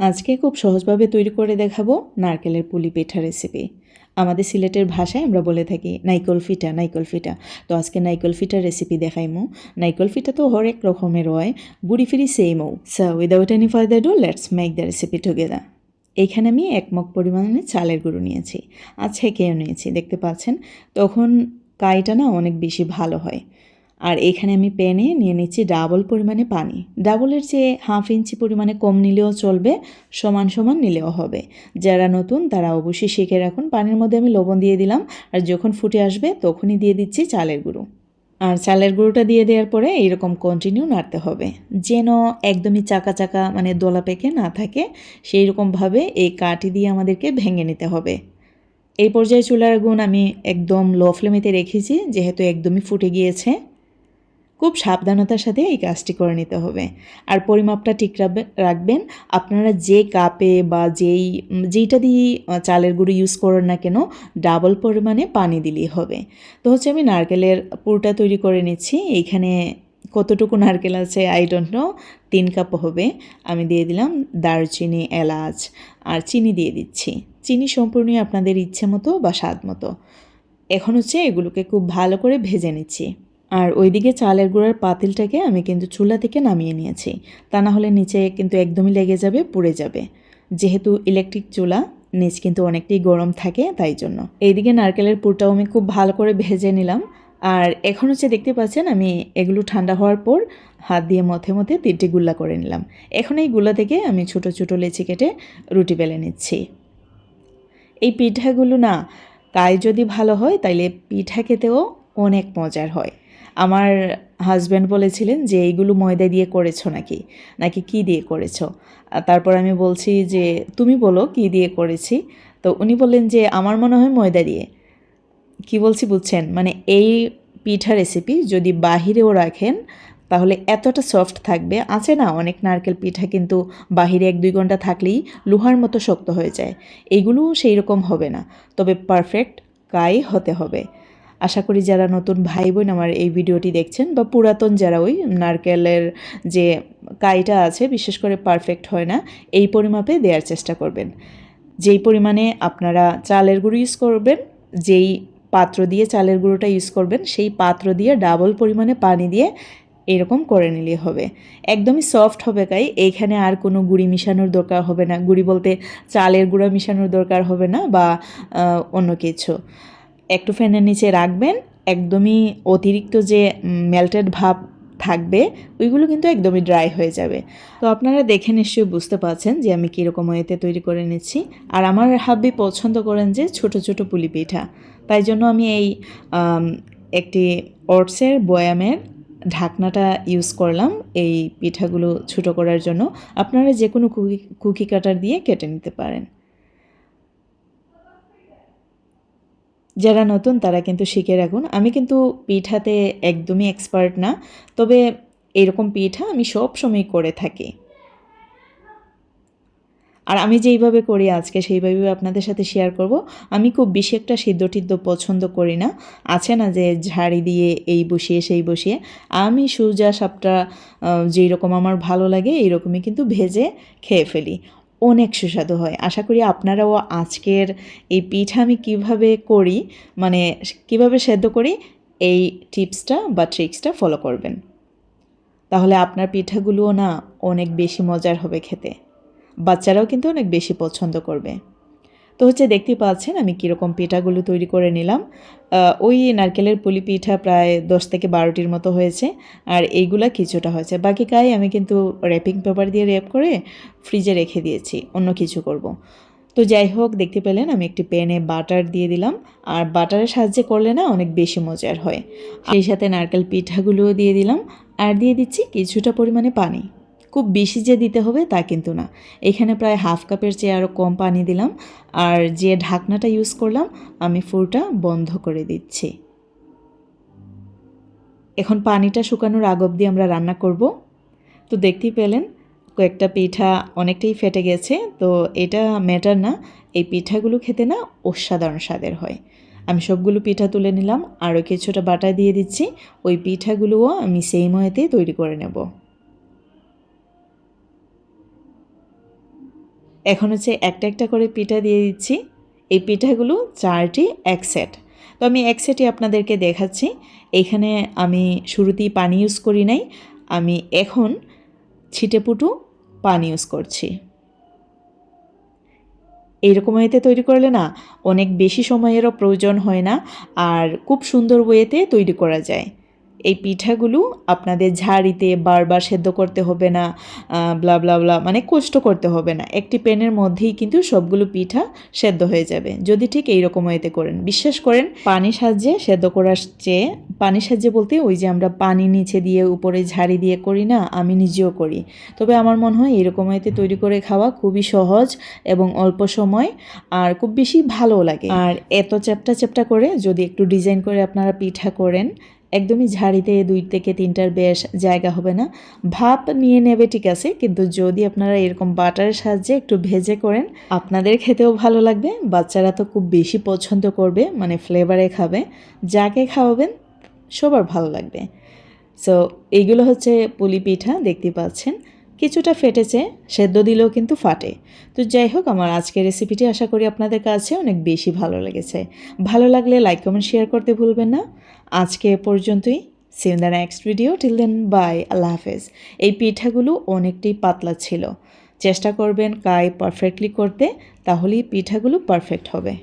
আজকে খুব সহজভাবে তৈরি করে দেখাবো নারকেলের পুলি পিঠা রেসিপি আমাদের সিলেটের ভাষায় আমরা বলে থাকি, নাইকল ফিটা নাইকল ফিটা। তো আজকে নাইকল ফিটার রেসিপি দেখাইমু। নাইকল ফিটা তো হরেক রকমের হয়, গুড়ি ফিরি সেমও so without any further do let's make the recipe together এইখানে আমি এক মগ পরিমাণে চালের গুঁড়ো নিয়েছি। আর ছেঁকেও নিয়েছি, দেখতে পাচ্ছেন? তখন কাইটা না অনেক বেশি ভালো হয়। আর এখানে আমি প্যানে নিয়ে নিচ্ছি ডাবল পরিমাণে পানি। ডাবলের চেয়ে হাফ ইঞ্চি পরিমাণে কম নিলেও চলবে, সমান সমান নিলেও হবে। যারা নতুন, তারা অবশ্যই শিখে রাখুন। পানির মধ্যে আমি লবণ দিয়ে দিলাম আর যখন ফুটে আসবে তখনই দিয়ে দিচ্ছি চালের গুঁড়ো। আর চালের গুঁড়োটা দিয়ে দেওয়ার পরে এইরকম কন্টিনিউ নাড়তে হবে। যেন একদমই চাকা চাকা মানে দোলা পেকে না থাকে সেই রকমভাবে এই কাঠি দিয়ে আমাদেরকে ভেঙে নিতে হবে। এই পর্যায়ে চুলার গুণ আমি একদম লো ফ্লেমেতে রেখেছি, যেহেতু একদমই ফুটে গিয়েছে। খুব সাবধানতার সাথে এই কাজটি করে নিতে হবে। আর পরিমাপটা ঠিক রাখবে- রাখবেন। আপনারা যে কাপে বা যেই যেইটা দিয়ে চালের গুঁড়ো ইউজ করেন না কেন ডাবল পরিমাণে পানি দিলেই হবে। তো হচ্ছে আমি নারকেলের পুরটা তৈরি করে নিচ্ছি। এইখানে কতটুকু নারকেল আছে আই ডোন্ট নো তিন কাপ হবে। আমি দিয়ে দিলাম দারচিনি, এলাচ আর চিনি দিয়ে দিচ্ছি। চিনি সম্পূর্ণই আপনাদের ইচ্ছে মতো বা স্বাদ মতো। এখন হচ্ছে এগুলোকে খুব ভালো করে ভেজে নিচ্ছি। আর ওইদিকে চালের গুঁড়ার পাতিলটাকে আমি কিন্তু চুলা থেকে নামিয়ে নিয়েছি। তা না হলে নিচে কিন্তু একদমই লেগে যাবে, পুড়ে যাবে। যেহেতু ইলেকট্রিক চুলা, নিচ কিন্তু অনেকটাই গরম থাকে তাই জন্য। এইদিকে নারকেলের পুরটাও আমি খুব ভালো করে ভেজে নিলাম। আর এখন হচ্ছে দেখতে পাচ্ছেন, আমি এগুলো ঠান্ডা হওয়ার পর হাত দিয়ে মথে মথে তিনটি গুল্লা করে নিলাম। এখন এই গুল্লা থেকে আমি ছোট ছোট লেচি কেটে রুটি বেলে নিচ্ছি। এই পিঠাগুলো না, তাই যদি ভালো হয়, তাইলে পিঠা খেতেও অনেক মজার হয়। আমার হাজব্যান্ড বলেছিলেন যে, এইগুলো ময়দা দিয়ে করেছ নাকি? নাকি কি দিয়ে করেছ? তারপর আমি বলছি যে, তুমি বলো কি দিয়ে করেছি? তো উনি বললেন যে, আমার মনে হয় ময়দা দিয়ে। কি বলছি বুঝছেন? মানে এই পিঠা রেসিপি যদি বাহিরেও রাখেন, তাহলে এতটা সফট থাকবে। আছে না অনেক নারকেল পিঠা কিন্তু বাহিরে এক দুই ঘণ্টা থাকলেই লোহার মতো শক্ত হয়ে যায়। এইগুলোও সেই রকম হবে না। তবে পারফেক্ট গায়ে হতে হবে। আশা করি যারা নতুন ভাই বোন আমার এই ভিডিওটি দেখছেন বা পুরাতন যারা ওই নারকেলের যে কাইটা আছে, বিশেষ করে পারফেক্ট হয় না, এই পরিমাপে দেওয়ার চেষ্টা করবেন। যেই পরিমাণে আপনারা চালের গুঁড়ো ইউজ করবেন, যেই পাত্র দিয়ে চালের গুঁড়োটা ইউজ করবেন, সেই পাত্র দিয়ে ডাবল পরিমাণে পানি দিয়ে এরকম করে নিলে হবে। একদমই সফট হবে তাই এইখানে আর কোনো গুঁড়ি মিশানোর দরকার হবে না। গুঁড়ি বলতে চালের গুঁড়া মিশানোর দরকার হবে না বা অন্য কিছু। একটু ফ্যানের নিচে রাখবেন, একদমই অতিরিক্ত যে মেল্টেড ভাব থাকবে, ওইগুলো কিন্তু একদমই ড্রাই হয়ে যাবে। তো আপনারা দেখে নিশ্চয়ই বুঝতে পারছেন যে, আমি কীরকম ওয়েতে তৈরি করে নিচ্ছি। আর আমার হাব্বি পছন্দ করেন যে, ছোট ছোট পুলি পিঠা। তাই জন্য আমি এই একটি ওটসের বয়ামের ঢাকনাটা ইউজ করলাম এই পিঠাগুলো ছোটো করার জন্য। আপনারা যে কোনো কুকি কুকি কাটার দিয়ে কেটে নিতে পারেন। যারা নতুন, তারা কিন্তু শিখে রাখুন। আমি কিন্তু পিঠাতে একদমই এক্সপার্ট না, তবে এরকম পিঠা আমি সব সময় করে থাকি। আর আমি যেইভাবে করি আজকে সেইভাবে আপনাদের সাথে শেয়ার করব। আমি খুব বেশি একটা সিদ্ধ টিদ্ধ পছন্দ করি না। আছে না যে ঝাড়ি দিয়ে এই বসিয়ে, সেই বসিয়ে। আমি সুজা সাপটা যেই রকম আমার ভালো লাগে, এইরকমই কিন্তু ভেজে খেয়ে ফেলি। অনেক সুস্বাদু হয়। আশা করি আপনারাও আজকের এই পিঠা আমি কীভাবে করি মানে কীভাবে সেদ্ধ করি, এই টিপসটা বা ট্রিক্সটা ফলো করবেন। তাহলে আপনার পিঠাগুলোও না অনেক বেশি মজার হবে খেতে। বাচ্চারাও কিন্তু অনেক বেশি পছন্দ করবে। তো হচ্ছে দেখতে পাচ্ছেন আমি কীরকম পিঠাগুলো তৈরি করে নিলাম। ওই নারকেলের পুলি পিঠা প্রায় দশ থেকে বারোটির মতো হয়েছে, আর এইগুলা কিছুটা হয়েছে। বাকি কাই আমি কিন্তু র্যাপিং পেপার দিয়ে র্যাপ করে ফ্রিজে রেখে দিয়েছি, অন্য কিছু করব। তো যাই হোক, দেখতে পেলেন আমি একটি প্যানে বাটার দিয়ে দিলাম, আর বাটারের সাহায্যে করলে না অনেক বেশি মজার হয়। সেই সাথে নারকেল পিঠাগুলোও দিয়ে দিলাম, আর দিয়ে দিচ্ছি কিছুটা পরিমাণে পানি। খুব বেশি যে দিতে হবে তা কিন্তু না। এখানে প্রায় হাফ কাপের চেয়ে আরও কম পানি দিলাম। আর যে ঢাকনাটা ইউজ করলাম, আমি ফুলটা বন্ধ করে দিচ্ছি। এখন পানিটা শুকানোর আগ অবধি আমরা রান্না করব। তো দেখতেই পেলেন, কয়েকটা পিঠা অনেকটাই ফেটে গেছে। তো এটা ম্যাটার না, এই পিঠাগুলো খেতে না অসাধারণ স্বাদের হয়। আমি সবগুলো পিঠা তুলে নিলাম আরও কিছুটা বাটা দিয়ে দিচ্ছি। ওই পিঠাগুলোও আমি সেই ময়েতেই তৈরি করে নেব। এখন হচ্ছে একটা একটা করে পিঠা দিয়ে দিচ্ছি। এই পিঠাগুলো চারটি এক সেট তো আমি এক সেটই আপনাদেরকে দেখাচ্ছি। এখানে আমি শুরুতেই পানি ইউজ করি নাই। আমি এখন ছিটেপুটু পানি ইউজ করছি। এইরকম ওয়েতে তৈরি করলে না, অনেক বেশি সময়েরও প্রয়োজন হয় না। আর খুব সুন্দর ওয়েতে তৈরি করা যায়। এই পিঠাগুলো আপনাদের ঝাড়িতে বারবার সেদ্ধ করতে হবে না ব্লা ব্লা ব্লা মানে কষ্ট করতে হবে না। একটি প্যানের মধ্যেই কিন্তু সবগুলো পিঠা সেদ্ধ হয়ে যাবে। যদি ঠিক এই রকম ওয়েতে করেন, বিশ্বাস করেন, পানি সাহায্যে সেদ্ধ করার চেয়ে, পানি সাহায্যে বলতে ওই যে আমরা পানি নিচে দিয়ে, উপরে ঝাড়ি দিয়ে করি না, আমি নিজেও করি। তবে আমার মনে হয় এরকম ওয়েতে তৈরি করে খাওয়া খুবই সহজ এবং অল্প সময় আর খুব বেশি ভালো লাগে। আর এত চ্যাপটা চ্যাপটা করে যদি একটু ডিজাইন করে আপনারা পিঠা করেন একদমই ঝাড়িতে দুই থেকে তিনটার বেশ জায়গা হবে না। ভাপ নিয়ে নেবে ঠিক আছে, কিন্তু যদি আপনারা এরকম বাটারের সাহায্যে একটু ভেজে করেন, আপনাদের খেতেও ভালো লাগবে। বাচ্চারা তো খুব বেশি পছন্দ করবে মানে ফ্লেভারে খাবে। যাকে খাওয়াবেন, সবার ভালো লাগবে। সো এইগুলো হচ্ছে পুলি পিঠা, দেখতে পাচ্ছেন। কিছুটা ফেটেছে, সেদ্ধ দিলেও কিন্তু ফাটে। তো যাই হোক, আমার আজকের রেসিপিটি আশা করি আপনাদের কাছে অনেক বেশি ভালো লেগেছে। ভালো লাগলে লাইক কমেন্ট শেয়ার করতে ভুলবেন না। আজকে এ পর্যন্তই। See the next video till then bye আল্লাহ হাফেজ। এই পিঠাগুলো অনেকটাই পাতলা ছিল। চেষ্টা করবেন কাই পারফেক্টলি করতে, তাহলেই পিঠাগুলো পারফেক্ট হবে।